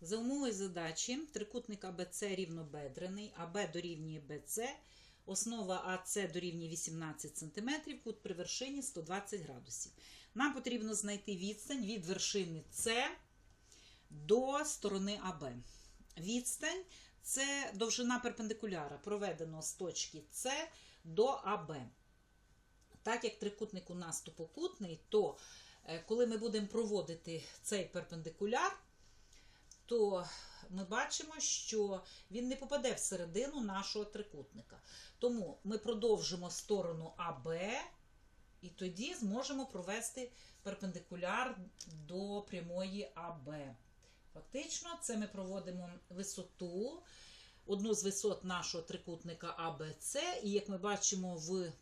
задачі трикутник АБЦ рівнобедрений, АБ дорівнює БЦ, основа АЦ дорівнює 18 см, кут при вершині 120 градусів. Нам потрібно знайти відстань від вершини С до сторони АБ. Відстань це довжина перпендикуляра, проведено з точки С до АБ. Так як трикутник у нас тупокутний, то е, коли ми будемо проводити цей перпендикуляр, то ми бачимо, що він не попаде всередину нашого трикутника. Тому ми продовжимо сторону АБ, і тоді зможемо провести перпендикуляр до прямої АБ. Фактично, це ми проводимо висоту, одну з висот нашого трикутника АБЦ, і як ми бачимо в е,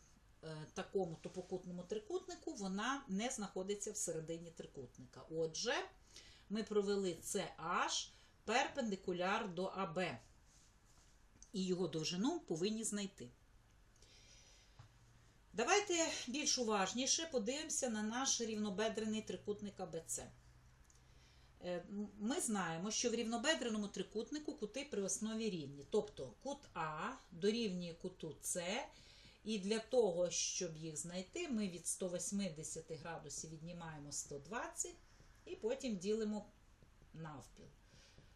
такому тупокутному трикутнику, вона не знаходиться всередині трикутника. Отже, ми провели CH перпендикуляр до АБ. І його довжину повинні знайти. Давайте більш уважніше подивимося на наш рівнобедрений трикутник АБЦ. Е, Ми знаємо, що в рівнобедреному трикутнику кути при основі рівні. Тобто кут А дорівнює куту С, і для того, щоб їх знайти, ми від 180 градусів віднімаємо 120 і потім ділимо навпіл.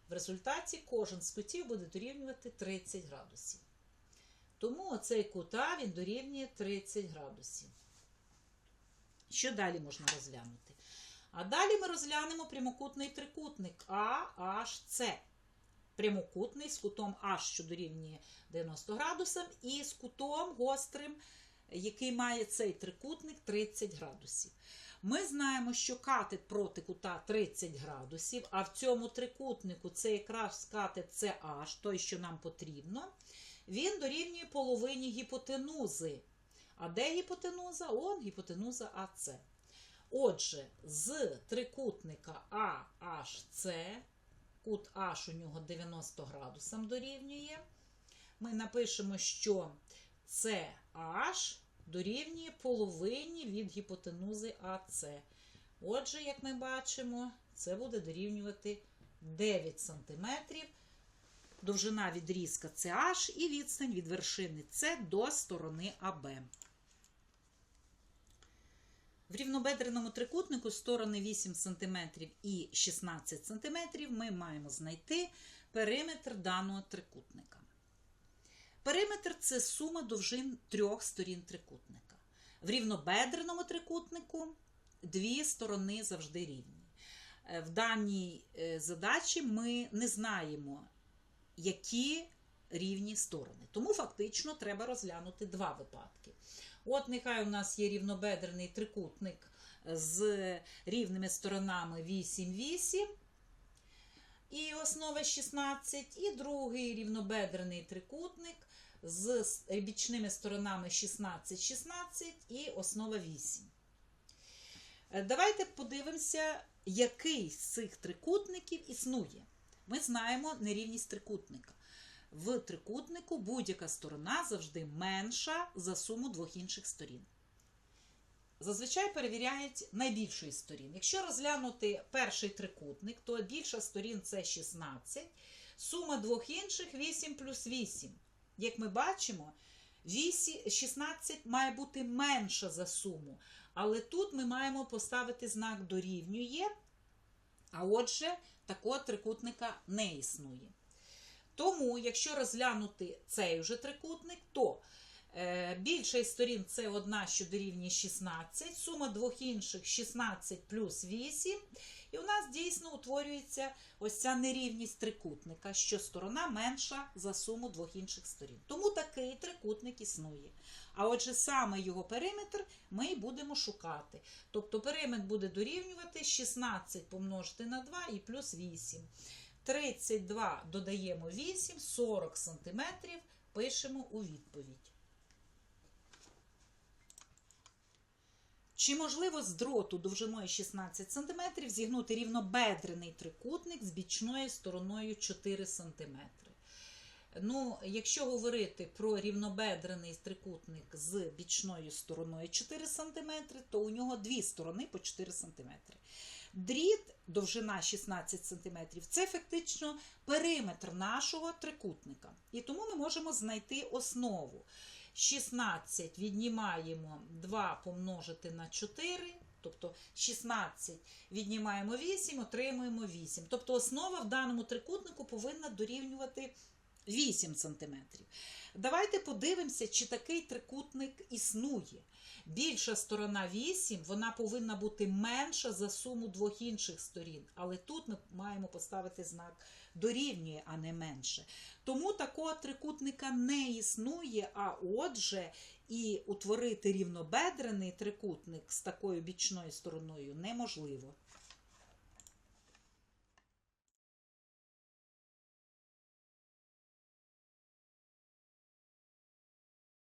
В результаті кожен з кутів буде дорівнювати 30 градусів. Тому оцей кут А він дорівнює 30 градусів. Що далі можна розглянути? А далі ми розглянемо прямокутний трикутник AHC. Прямокутний з кутом H, що дорівнює 90 градусам, і з кутом гострим, який має цей трикутник 30 градусів. Ми знаємо, що катет проти кута 30 градусів, а в цьому трикутнику це якраз катет CH, той, що нам потрібно, він дорівнює половині гіпотенузи. А де гіпотенуза? Он гіпотенуза АС. Отже, з трикутника AHC, кут H у нього 90 градусам дорівнює. Ми напишемо, що CH дорівнює половині від гіпотенузи АС. Отже, як ми бачимо, це буде дорівнювати 9 см. Довжина відрізка CH і відстань від вершини С до сторони АБ. В рівнобедреному трикутнику сторони 8 см і 16 см ми маємо знайти периметр даного трикутника. Периметр це сума довжин трьох сторін трикутника. В рівнобедреному трикутнику дві сторони завжди рівні. Е, В даній е, задачі ми не знаємо, які рівні сторони. Тому фактично треба розглянути два випадки. От нехай у нас є рівнобедрений трикутник з рівними сторонами 8, 8 і основа 16, і другий рівнобедрений трикутник з бічними сторонами 16, 16 і основа 8. Е, Давайте подивимося, який з цих трикутників існує. Ми знаємо нерівність трикутника. В трикутнику будь-яка сторона завжди менша за суму двох інших сторін. Зазвичай перевіряють найбільшої сторін. Якщо розглянути перший трикутник, то більша сторін це 16, сума двох інших 8 плюс 8. Як ми бачимо, 16 має бути менша за суму. Але тут ми маємо поставити знак дорівнює, а отже, такого трикутника не існує. Тому, якщо розглянути цей вже трикутник, то е, більша із сторін це одна, що дорівнює 16, сума двох інших 16 плюс 8. І у нас дійсно утворюється ось ця нерівність трикутника, що сторона менша за суму двох інших сторін. Тому такий трикутник існує. А отже, саме його периметр ми будемо шукати. Тобто периметр буде дорівнювати 16 помножити на 2 і плюс 8. 32 додаємо 8, 40 см, пишемо у відповідь. Чи можливо з дроту довжиною 16 см зігнути рівнобедрений трикутник з бічною стороною 4 см? Ну, якщо говорити про рівнобедрений трикутник з бічною стороною 4 см, то у нього дві сторони по 4 см. Дріт, довжина 16 см, це фактично периметр нашого трикутника. І тому ми можемо знайти основу. 16 віднімаємо 2 помножити на 4, тобто 16 віднімаємо 8, отримуємо 8. Тобто основа в даному трикутнику повинна дорівнювати 8 см. Давайте подивимося, чи такий трикутник існує. Більша сторона 8, вона повинна бути менша за суму двох інших сторін. Але тут ми маємо поставити знак дорівнює, а не менше. Тому такого трикутника не існує, а отже, і утворити рівнобедрений трикутник з такою бічною стороною неможливо.